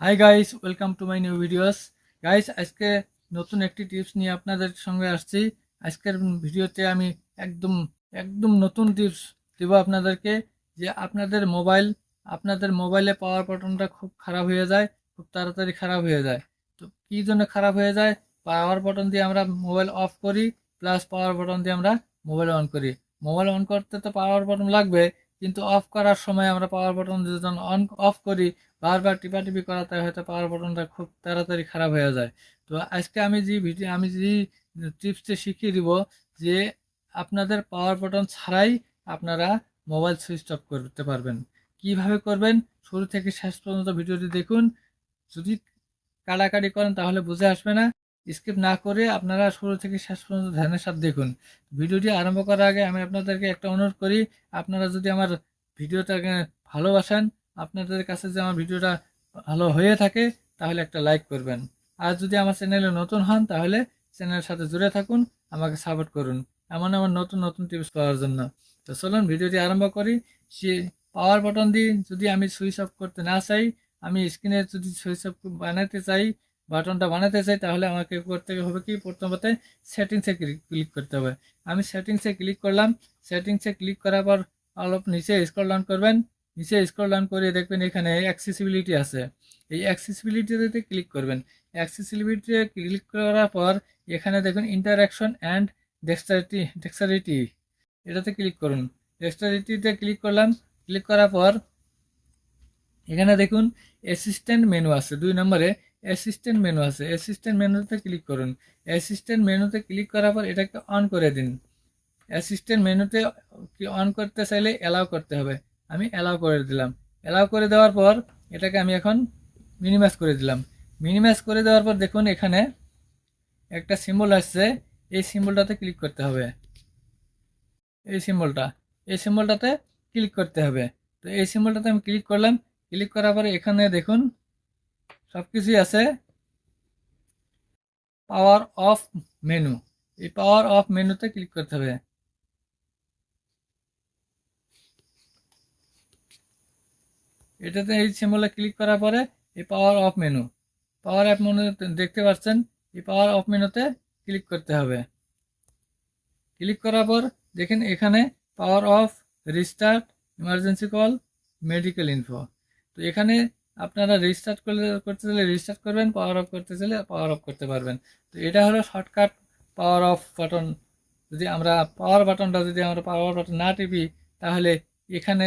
Hi guys welcome to my new videos guys আজকে নতুন একটি টিপস নিয়ে আপনাদের সঙ্গে আসছি। আজকের ভিডিওতে আমি একদম একদম নতুন টিপস দেবো আপনাদেরকে, যে আপনাদের মোবাইল আপনাদের মোবাইলে পাওয়ার বাটনটা খুব খারাপ হয়ে যায়, খুব তাড়াতাড়ি খারাপ হয়ে যায়। তো কী জন্য খারাপ হয়ে যায়? পাওয়ার বাটন দিয়ে আমরা মোবাইল অফ করি প্লাস পাওয়ার বাটন দিয়ে আমরা মোবাইল অন করি। মোবাইল অন করতে তো পাওয়ার বাটন লাগবে কিন্তু অফ করার সময় আমরা পাওয়ার বাটন যখন অন অফ করি, বারবার টিপাটিপি করাতে হয়তো পাওয়ার বাটনটা খুব তাড়াতাড়ি খারাপ হয়ে যায়। তো আজকে আমি যে ভিডিও আমি যে টিপসটা শিখিয়ে দিব যে আপনাদের পাওয়ার বাটন ছাড়াই আপনারা মোবাইল সুইচ অফ করতে পারবেন। কীভাবে করবেন? শুরু থেকে শেষ পর্যন্ত ভিডিওটি দেখুন। যদি কাটাকাটি করেন তাহলে বুঝে আসবে না। স্কিপ না করে আপনারা শুরু থেকে শেষ পর্যন্ত ধ্যানের সাথে দেখুন। ভিডিওটি আরম্ভ করার আগে আমি আপনাদেরকে একটা অনুরোধ করি, আপনারা যদি আমার ভিডিওটাকে ভালোবাসেন, আপনাদের কাছে যে আমার ভিডিওটা ভালো হয়ে থাকে, তাহলে একটা লাইক করবেন। আর যদি আমার চ্যানেলে নতুন হন, তাহলে চ্যানেলের সাথে জুড়ে থাকুন, আমাকে সাপোর্ট করুন। এমন এমন নতুন নতুন টিপস পাওয়ার জন্য। তো চলুন, ভিডিওটি আরম্ভ করি। সে পাওয়ার বাটন দিয়ে যদি আমি সুইচ অফ করতে না চাই, আমি স্ক্রিনে যদি সুইচ অফ বানাতে চাই বাটনটা বানাতে চাই, তাহলে আমাকে করতে হবে কি? প্রথমত সেটিংসে ক্লিক করতে হবে। আমি সেটিংসে ক্লিক করলাম। সেটিংসে ক্লিক করার পর অল্প নিচে স্ক্রল ডাউন করবেন। নিচে স্ক্রল ডাউন করে দেখবেন এখানে অ্যাক্সেসিবিলিটি আছে। এই অ্যাক্সেসিবিলিটিতে ক্লিক করবেন। অ্যাক্সেসিবিলিটিতে ক্লিক করার পর এখানে দেখুন ইন্টারাকশন অ্যান্ড ডেক্সটারিটি ডেক্সারিটি এটাতে ক্লিক করুন। ডেক্সটারিটিতে ক্লিক করলাম। ক্লিক করার পর এখানে দেখুন অ্যাসিস্ট্যান্ট মেনু আছে। দুই নম্বরে অ্যাসিস্ট্যান্ট মেনু আছে। অ্যাসিস্ট্যান্ট মেনুতে ক্লিক করুন। অ্যাসিস্ট্যান্ট মেনুতে ক্লিক করার পর এটাকে অন করে দিন। অ্যাসিস্ট্যান্ট মেনুতে অন করতে চাইলে অ্যালাউ করতে হবে। আমি অ্যালাউ করে দিলাম। অ্যালাউ করে দেওয়ার পর এটাকে আমি এখন মিনিমাইজ করে দিলাম। মিনিমাইজ করে দেওয়ার পর দেখুন এখানে একটা সিম্বল আসছে। এই সিম্বলটাতে ক্লিক করতে হবে। এই সিম্বলটা এই সিম্বলটাতে ক্লিক করতে হবে। তো এই সিম্বলটাতে আমি ক্লিক করলাম। ক্লিক করার পরে এখানে দেখুন সব কিছুই আছে। পাওয়ার অফ মেনু এই পাওয়ার অফ মেনুতে ক্লিক করতে হবে। এটাতে এই সিম্বলে ক্লিক করার পরে এই power off menu power off menu দেখতে পাচ্ছেন, এই পাওয়ার অফ মেনুতে ক্লিক করতে হবে। ক্লিক করার পর দেখেন এখানে power off restart emergency call medical info তো এখানে আপনারা রিস্টার্ট করলে, করতে চাইলে রিস্টার্ট করবেন পাওয়ার অফ করতে চাইলে পাওয়ার অফ করতে পারবেন। তো এটা হলো শর্টকাট পাওয়ার অফ বাটন যদি আমরা পাওয়ার বাটনটা যদি আমরা পাওয়ার বাটন না টিপি, তাহলে এখানে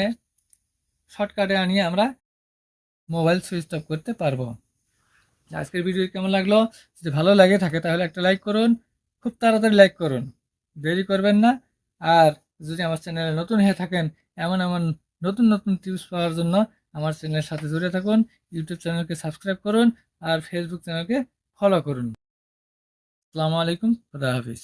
শর্টকাটে আনিয়ে আমরা মোবাইল সুইচ অফ করতে পারব। আজকের ভিডিও কেমন লাগল? যদি ভালো লাগে, থাকে তাহলে একটা লাইক করুন। খুব তাড়াতাড়ি লাইক করুন। দেরি করবেন না। আর যদি আমার চ্যানেলে নতুন হয়ে থাকেন, এমন এমন নতুন নতুন টিপস পাওয়ার জন্য আমার চ্যানেলের সাথে জুড়ে থাকুন ইউটিউব চ্যানেলকে সাবস্ক্রাইব করুন আর ফেসবুক চ্যানেলকে ফলো করুন। আসসালামু আলাইকুম, খুদা হাফিজ।